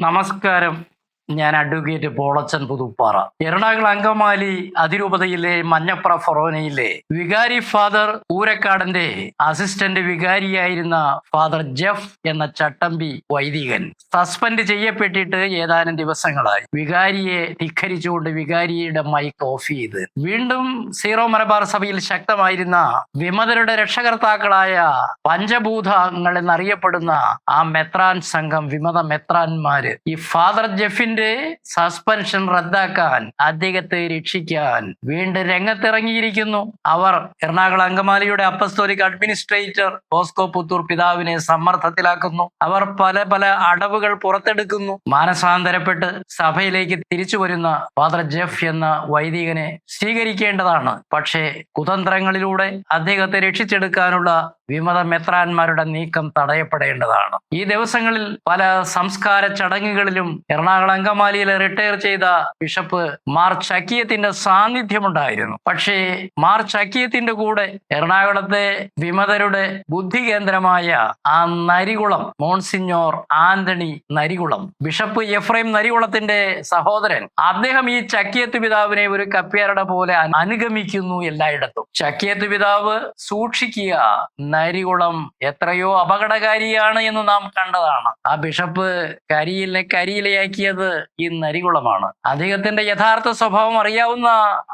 നമസ്കാരം ഞാൻ അഡ്വക്കേറ്റ് പോളച്ചൻ പുതുപ്പാറ. എറണാകുളം അങ്കമാലി അതിരൂപതയിലെ മഞ്ഞപ്ര ഫൊറോനയിലെ വികാരി ഫാദർ ഊരക്കാടന്റെ അസിസ്റ്റന്റ് വികാരിയായിരുന്ന ഫാദർ ജെഫ് എന്ന ചട്ടമ്പി വൈദികൻ. സസ്പെൻഡ് ചെയ്യപ്പെട്ടിട്ട് ഏതാനും ദിവസങ്ങളായി. വികാരിയെ ധിഖരിച്ചുകൊണ്ട് വികാരിയുടെ മൈക്ക് ഓഫ് ചെയ്ത്. വീണ്ടും സീറോ മലബാർ സഭയിൽ ശക്തമായിരുന്ന വിമതരുടെ രക്ഷകർത്താക്കളായ പഞ്ചഭൂതങ്ങൾ എന്നറിയപ്പെടുന്ന ആ മെത്രാൻ സംഘം വിമത മെത്രാന്മാര് ഈ ഫാദർ ജെഫിന്റെ സസ്പെൻഷൻ റദ്ദാക്കാൻ അദ്ദേഹത്തെ രക്ഷിക്കാൻ വീണ്ടും രംഗത്തിറങ്ങിയിരിക്കുന്നു. അവർ എറണാകുളം അങ്കമാലിയുടെ അപ്പസ്തോലിക് അഡ്മിനിസ്ട്രേറ്റർ ബോസ്കോ പുത്തൂർ പിതാവിനെ സമ്മർദ്ദത്തിലാക്കുന്നു. അവർ പല പല അടവുകൾ പുറത്തെടുക്കുന്നു. മാനസാന്തരപ്പെട്ട് സഭയിലേക്ക് തിരിച്ചു വരുന്ന ഫാദർ ജെഫ് എന്ന വൈദികനെ സ്വീകരിക്കേണ്ടതാണ്. പക്ഷേ കുതന്ത്രങ്ങളിലൂടെ അദ്ദേഹത്തെ രക്ഷിച്ചെടുക്കാനുള്ള വിമത മെത്രാന്മാരുടെ നീക്കം തടയപ്പെടേണ്ടതാണ്. ഈ ദിവസങ്ങളിൽ പല സംസ്കാര ചടങ്ങുകളിലും എറണാകുളം അങ്കമാലിയിൽ റിട്ടയർ ചെയ്ത ബിഷപ്പ് മാർ ചക്കിയത്തിന്റെ സാന്നിധ്യമുണ്ടായിരുന്നു. പക്ഷേ മാർ ചക്കിയത്തിന്റെ കൂടെ എറണാകുളത്തെ വിമതരുടെ ബുദ്ധി കേന്ദ്രമായ ആ Narikulam monsignor Antony Narikulam bishop Ephraim നരികുളത്തിന്റെ സഹോദരൻ അദ്ദേഹം ഈ ചക്കിയത്ത് പിതാവിനെ ഒരു കപ്പ്യാരുടെ പോലെ അനുഗമിക്കുന്നു എല്ലായിടത്തും. ചക്കിയത്ത് പിതാവ് സൂക്ഷിക്കുക നരികുളം എത്രയോ അപകടകാരിയാണ് എന്ന് നാം കണ്ടതാണ്. ആ ബിഷപ്പ് കരിയിലെ കരിയിലയാക്കിയത് ഈ നരികുളമാണ്. അദ്ദേഹത്തിന്റെ യഥാർത്ഥ സ്വഭാവം അറിയാവുന്ന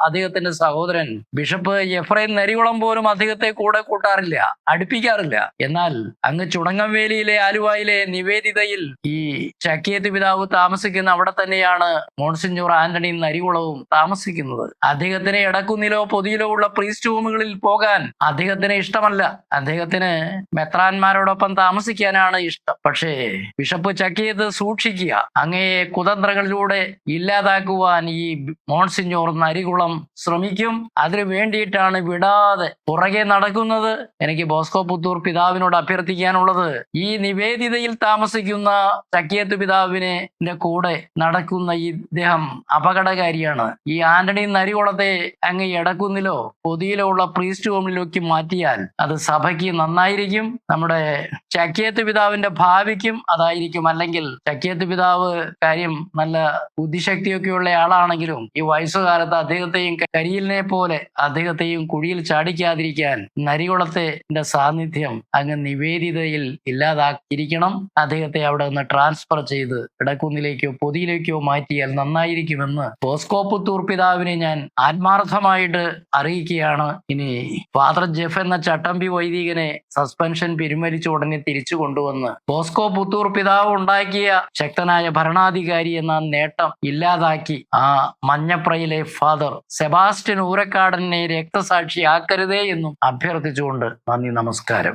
അദ്ദേഹത്തിന്റെ സഹോദരൻ ബിഷപ്പ് എഫ്രൈം നരികുളം പോലും അദ്ദേഹത്തെ കൂടെ കൂട്ടാറില്ല അടുപ്പിക്കാറില്ല. എന്നാൽ അങ്ങ് ചുടങ്ങംവേലിയിലെ ആലുവായിലെ നിവേദിതയിൽ ഈ ചക്കിയത്ത് പിതാവ് താമസിക്കുന്ന അവിടെ തന്നെയാണ് മോൺസിഞ്ഞൂർ ആന്റണി നരികുളവും താമസിക്കുന്നത്. അദ്ദേഹത്തിന് ഇടക്കുന്നിലോ പൊതിയിലോ ഉള്ള പ്രീസ്റ്റ് റൂമുകളിൽ പോകാൻ അദ്ദേഹത്തിന് ഇഷ്ടമല്ല. അദ്ദേഹത്തിന് മെത്രാന്മാരോടൊപ്പം താമസിക്കാനാണ് ഇഷ്ടം. പക്ഷേ ബിഷപ്പ് ചക്കിയത് സൂക്ഷിക്കുക അങ്ങയെ കുതന്ത്രങ്ങളിലൂടെ ഇല്ലാതാക്കുവാൻ ഈ മോൺസിഞ്ഞോർ നരികുളം ശ്രമിക്കും. അതിനു വേണ്ടിയിട്ടാണ് വിടാതെ പുറകെ നടക്കുന്നത്. എനിക്ക് ബോസ്കോ പുത്തൂർ പിതാവിനോട് അഭ്യർത്ഥിക്കാനുള്ളത്. ഈ നിവേദിതയിൽ താമസിക്കുന്ന ചക്കിയത്ത് പിതാവിനെ കൂടെ നടക്കുന്ന ഈ ഇദ്ദേഹം അപകടകാരിയാണ്. ഈ ആന്റണി നരികുളത്തെ അങ്ങ് എടക്കുന്നിലോ പൊതിയിലോ ഉള്ള പ്രീസ്റ്റ് ഹോമിലേക്ക് മാറ്റിയാൽ അത് സഭയ്ക്ക് നന്നായിരിക്കും. നമ്മുടെ ചക്കിയത്ത് പിതാവിന്റെ ഭാവിക്കും അതായിരിക്കും. അല്ലെങ്കിൽ ചക്കിയത്ത് പിതാവ് കാര്യം നല്ല ബുദ്ധിശക്തിയൊക്കെ ഉള്ള ആളാണെങ്കിലും ഈ വയസ്സുകാലത്ത് അദ്ദേഹത്തെയും കരിയിലിനെ പോലെ അദ്ദേഹത്തെയും കുഴിയിൽ ചാടിക്കാതിരിക്കാൻ നരികുളത്തെ സാന്നിധ്യം അങ്ങ് നിവേദിതയിൽ ഇല്ലാതാക്കിയിരിക്കണം. അദ്ദേഹത്തെ അവിടെ നിന്ന് ട്രാൻസ്ഫർ ചെയ്ത് ഇടക്കുന്നിലേക്കോ പൊതിയിലേക്കോ മാറ്റിയാൽ നന്നായിരിക്കുമെന്ന് പോസ്കോപ്പ് തൂർപ്പിതാവിനെ പിതാവിനെ ഞാൻ ആത്മാർത്ഥമായിട്ട് അറിയിക്കുകയാണ്. ഇനി ഫാദർ ജെഫ് എന്ന ചട്ടമ്പി വൈദികനെ സസ്പെൻഷൻ പിരിമരിച്ച ഉടനെ തിരിച്ചു കൊണ്ടുവന്ന് ബോസ്കോ പുത്തൂർ പിതാവ് ഉണ്ടാക്കിയ ശക്തനായ ഭരണാധികാരി എന്ന നേട്ടം ഇല്ലാതാക്കി. ആ മഞ്ഞപ്രയിലെ ഫാദർ സെബാസ്റ്റ്യൻ ഊരക്കാടനെ രക്തസാക്ഷിയാക്കരുതേ എന്നും അഭ്യർത്ഥിച്ചുകൊണ്ട് നന്ദി നമസ്കാരം.